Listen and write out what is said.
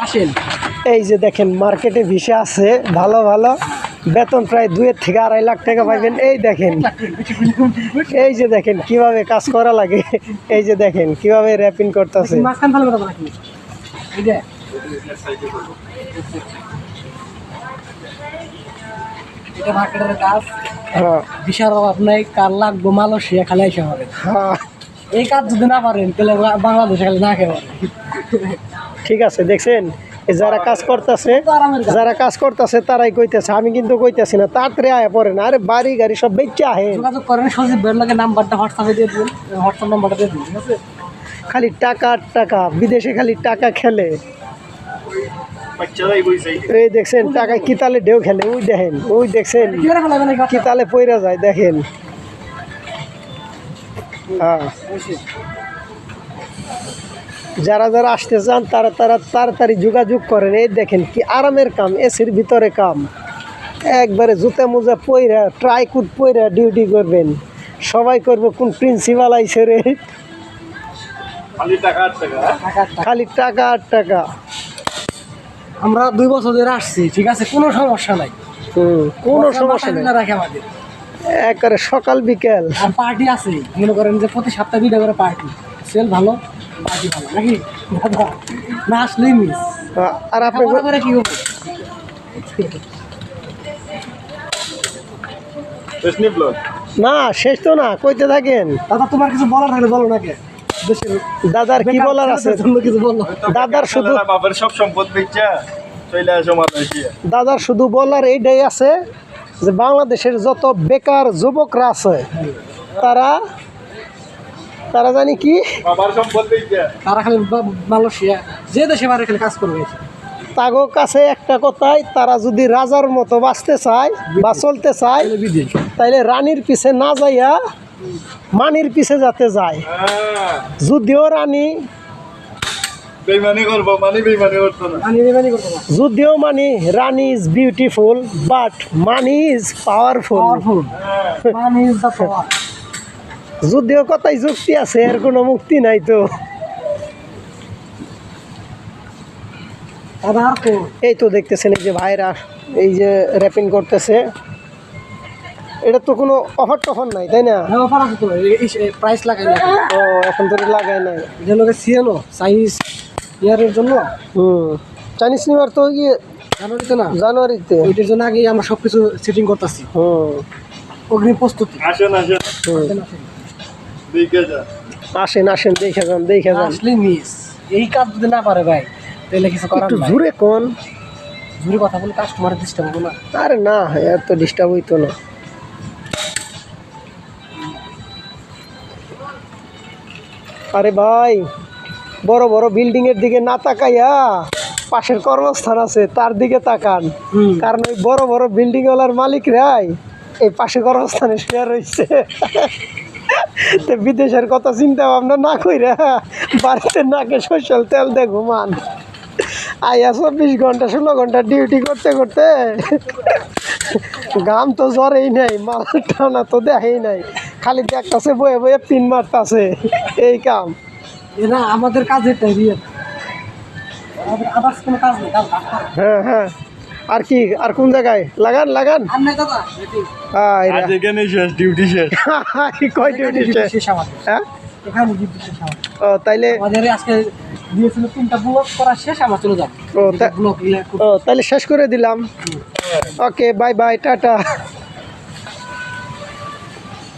আসেন। এই যে দেখেন মার্কেটে ভিসে আছে ভালো ভালো। বেতন প্রায় দুয়ের থেকে আড়াই লাখ টাকা পাইবেন। এই দেখেন এই যে দেখেন কীভাবে কাজ করা লাগে। এই যে দেখেন কীভাবে র্যাপিং করতেছে। হ্যাঁ। বিশাল অভাব নাই কার লাগবো মালয়েশিয়া খালি এসে পারে। হ্যাঁ। এই কাজ যদি না পারেন তাহলে বা- বাংলাদেশে খালি না খেয়ে ঠিক আছে দেখছেন যারা কাজ করতেছে। যারা কাজ করতেছে তারাই কইতেছে আমি কিন্তু কইতেছি না তাড়াতাড়ি আয় পড়ে না আরে বাড়ি গাড়ি সব বেচে আহে যোগাযোগ করেন সজীব বের লাগে নাম্বারটা হোয়াটসঅ্যাপে দিয়ে দিন হোয়াটসঅ্যাপ নাম্বারটা দিয়ে দিন ঠিক আছে খালি টাকা টাকা বিদেশে খালি টাকা খেলে এই দেখছেন টাকা কি তালে ঢেউ খেলে ওই দেখেন ওই দেখছেন কি? তালে পইরা যায় দেখেন হ্যাঁ যারা যারা আসতে চান তারা তারা তাড়াতাড়ি যোগাযোগ করেন। এই দেখেন কি আরামের কাম এসির ভিতরে কাম। একবারে জুতা মোজা পইরা ট্রাইকুট পইরা ডিউটি করবেন। সবাই করবে কোন প্রিন্সিপাল আইসে রে? টাকা টাকা। খালি টাকা আর টাকা। আমরা দুই বছর ধরে আসছি ঠিক আছে? কোনো সমস্যা নাই। কোনো সমস্যা নেই। রাখে আমাদের। একবারে সকাল বিকেল। আর পার্টি আছে মনে করেন যে প্রতি সপ্তাহে দুইটা করে পার্টি সেল ভালো নাকি? দাদা না আসলেই মিস। আর আপনি কি হবে? না শেষ তো না কইতে থাকেন। দাদা তোমার কিছু বলার থাকলে বলো নাকি? দাদার কি বলার আছে? কিছু বলো। দাদার শুধু বাবার সব সম্পদ বেচা দাদার শুধু বলার এইটাই আছে যে বাংলাদেশের যত বেকার যুবকরা আছে তারা তারা জানি কি? তারা খালি মালয়েশিয়া যে দেশে পারে খালি কাজ করবে তাগো কাছে একটা কথাই তারা যদি রাজার মতো বাঁচতে চায় বা চলতে চায় তাইলে রানীর পিছে না যাইয়া মানির পিছে যাতে যায়। হ্যাঁ। যদিও রানী মানে যদিও money Rani is beautiful but money is powerful powerful man is the power যদিও কথাই যুক্তি আছে এর কোনো মুক্তি নাই তো। এই তো দেখতেছেন এই যে ভাইরা এই যে র্যাপিং করতেছে। এটা তো কোনো অফার টফার নাই তাই না? হ্যাঁ অফার আছে তো। প্রাইস লাগাই না ও এখন তো লাগায় নাই। যে লোকে সিএনও চাইনিজ ইয়ারের জন্য। হুম। চাইনিজ নিউ ইয়ার তো ইয়ে জানুয়ারিতে না? জানুয়ারিতে। ওইটার জন্য আগে আমরা সব কিছু সেটিং করতেছি। হুম। অগ্নি প্রস্তুতি। আসেন আসেন। আসেন আসেন দেখে যান দেখে যান। আসলে মিস এই কাজ যদি না পারে ভাই তাহলে কিছু করার একটু জুড়ে কোন? জুড়ে কথা বলে কাস্টমারের ডিস্টার্ব হব না। আরে না এত ডিস্টার্ব হইতো না। আরে ভাই বড় বড় বিল্ডিং এর দিকে না তাকাইয়া পাশের কর্মস্থান আছে তার দিকে তাকান। কারণ ওই বড় বড় বিল্ডিং ওয়ালার মালিকরাই এই পাশে কর্মস্থানে শুয়ে রয়েছে তো বিদেশের কথা চিন্তা ভাবনা না কইরা বাড়িতে নাকে সরষেল তেল দিয়ে ঘুমান। আইয়া চব্বিশ ঘণ্টা ষোলো ঘণ্টা ডিউটি করতে করতে গাম তো জ্বরেই নাই মাল টানা তো দেখেই নাই খালি দেখতাছে বয়ে বয়ে পিন মারতাছে এই কাম। এ না আমাদের কাজের। হ্যাঁ হ্যাঁ। আর কি আর কোন জায়গায়? লাগান লাগান। কয় ডিউটি শেষ? হ্যাঁ? ও তাইলে আজকে দিয়েছিল তিনটা ব্লক করা শেষ আমার চলে যাবে। ও তা- ও তাহলে শেষ করে দিলাম। Okay bye bye tata.